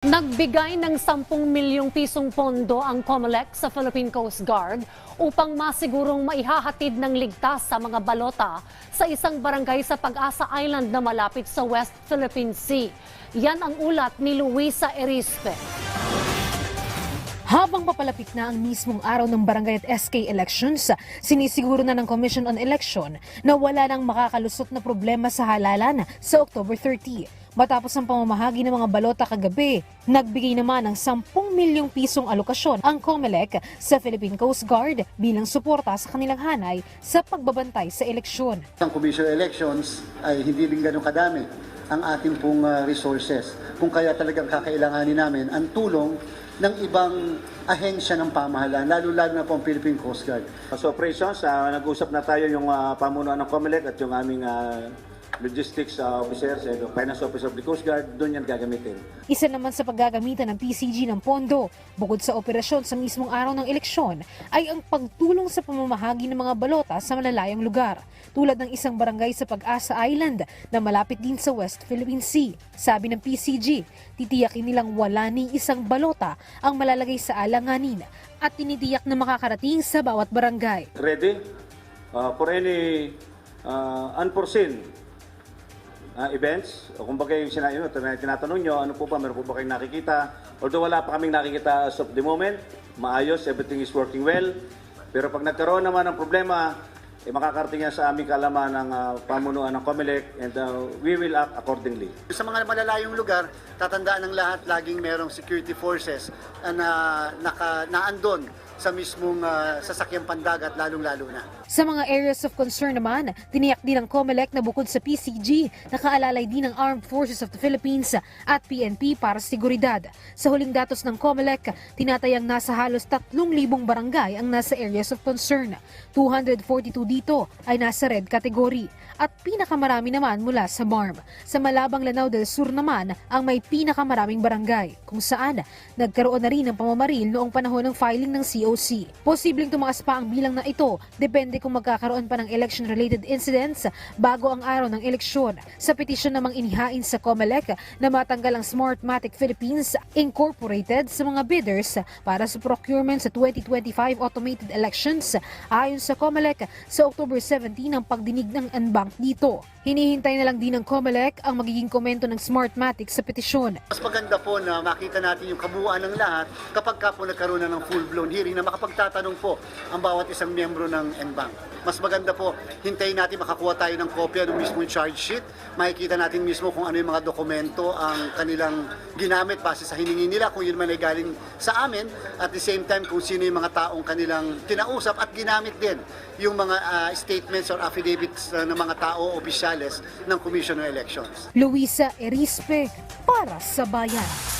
Nagbigay ng 10 milyong pisong pondo ang COMELEC sa Philippine Coast Guard upang masigurong maihahatid ng ligtas sa mga balota sa isang barangay sa Pag-asa Island na malapit sa West Philippine Sea. Yan ang ulat ni Luisa Erispe. Habang papalapit na ang mismong araw ng barangay at SK elections, sinisiguro na ng Commission on Election na wala nang makakalusot na problema sa halalan sa October 30. Matapos ang pamamahagi ng mga balota kagabi, nagbigay naman ng 10 milyong pisong alokasyon ang COMELEC sa Philippine Coast Guard bilang suporta sa kanilang hanay sa pagbabantay sa eleksyon. Ang Commission on Elections ay hindi din ganun kadami ang ating pong ah, resources. Kung kaya talagang kakailanganin namin ang tulong ng ibang ahensya ng pamahalaan, lalo-lalo na po ang Philippine Coast Guard. Sa operations, ah, nag-usap na tayo yung ah, pamunuan ng COMELEC at yung aming ah, logistics ah, officers and finance officer of the Coast Guard, doon yan gagamitin. Isa naman sa paggagamitan ng PCG ng pondo, bukod sa operasyon sa mismong araw ng eleksyon, ay ang pagtulong sa pamamahagi ng mga balota sa malalayang lugar, tulad ng isang barangay sa Pag-asa Island na malapit din sa West Philippine Sea. Sabi ng PCG, titiyakin nilang wala ni isang balota ang malalagay sa alanganin at tinitiyak na makakarating sa bawat barangay. Ready ah, for any ah, unforeseen ah, events. O kumbaga yung sina, yun, tina- tinatanong nyo, ano po ba, meron po ba kayong nakikita? Although wala pa kaming nakikita as of the moment, maayos, everything is working well. Pero pag nagkaroon naman ng problema, eh, makakarating yan sa aming kalaman ng ah, pamunuan ng COMELEC and ah, we will act accordingly. Sa mga malalayong lugar, tatandaan ng lahat, laging merong security forces na naka, naandon sa mismong ah, sasakyang pandagat, lalong-lalo na. Sa mga areas of concern naman, tiniyak din ng COMELEC na bukod sa PCG, nakaalalay din ng Armed Forces of the Philippines at PNP para sa seguridad. Sa huling datos ng COMELEC, tinatayang nasa halos 3,000 barangay ang nasa areas of concern. 242 dito ay nasa red category at pinakamarami naman mula sa MARM. Sa Malabang Lanao del Sur naman ang may pinakamaraming barangay kung saan nagkaroon na rin ng pamamaril noong panahon ng filing ng COC. Posibleng tumaas pa ang bilang na ito depende kung magkakaroon pa ng election-related incidents bago ang araw ng eleksyon. Sa petisyon namang inihain sa COMELEC na matanggal ang Smartmatic Philippines Incorporated sa mga bidders para sa procurement sa 2025 automated elections. Ayon sa COMELEC, sa October 17 ang pagdinig ng NBank dito. Hinihintay na lang din ng COMELEC ang magiging komento ng Smartmatic sa petisyon. Mas maganda po na makita natin yung kabuuan ng lahat kapag ka po nagkaroon na ng full-blown hearing na makapagtatanong po ang bawat isang miyembro ng NBank. Mas maganda po, hintayin natin makakuha tayo ng kopya ng mismo charge sheet. Makikita natin mismo kung ano yung mga dokumento ang kanilang ginamit base sa hiningi nila, kung yun man ay galing sa amin. At the same time, kung sino yung mga taong kanilang kinausap at ginamit din yung mga ah, statements or affidavits ah, ng mga tao opisyales ng Commission on Elections. Luisa Erispe para sa Bayan.